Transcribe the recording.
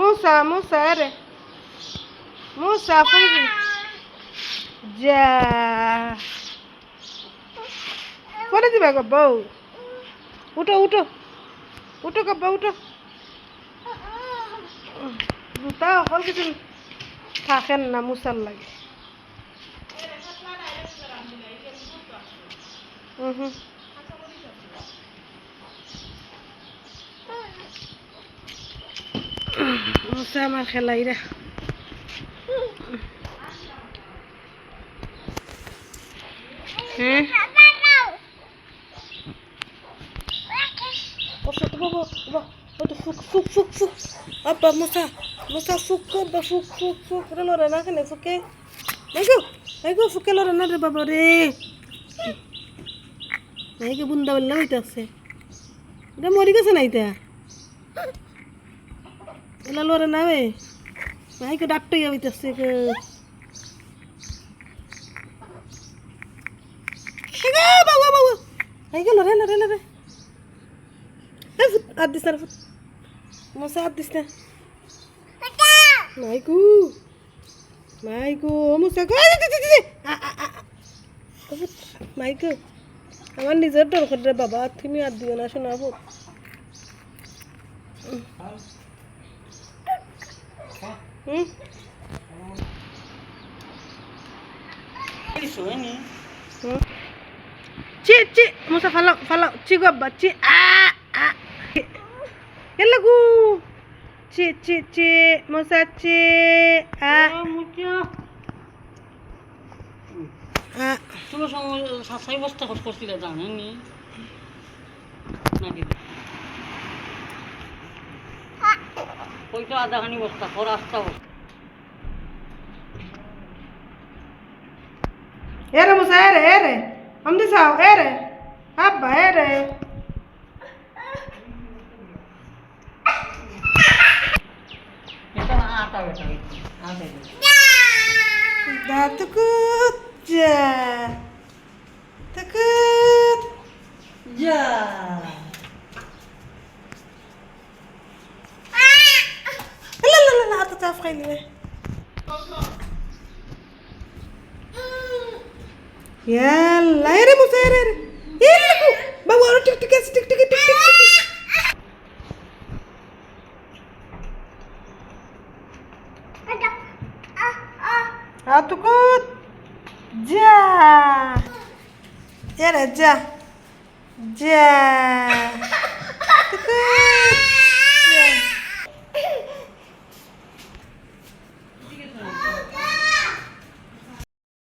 Musa, Musa, ere. Musa, fuji. যা করে দিবে গো বউ উঠো উঠো উঠো গো বউ উঠো জুতা অকল কিছু থাকেন না মুসার লাগে হুম হুম মুসা আমার খেলাই রে হ্যাঁ fuk, fuk, fuk. Udah lo rena kan ya, fuk ya. Ayo, ayo, fuk lo rena deh, baba deh. Ayo, bunda bella হইতে আছে এটা মরি গেছে না এটা এলা লরে না বে? ভাই কে ডাক্তার ইয়া হইতেছে কে। বাবা বাবা। আই গেল রে রে রে এই ফুট আর দিস না ফুট। মশা আর দিস না। মাইকু মাইকু মশা গো মাইকু, আমার নিজের ডর করে বাবা, তুমি আর দিও না শোনাবো। হুম হুম চি চি মশা ফালাও ফালাও চি গো আব্বা চি আ আ এলাগু চি চি চি মশা চি আ আ তোমার সঙ্গে সাসাই বস্তা খোঁজ করছিলে জানেননি নাকি ওই তো আধাখানি বস্তা খর আস্তা বস্তা Era musa era era. Am di sao era. Abba era. এটা la la ata ta fkhayli we. Yalla era musa era era. Yalla ku. Bawa orang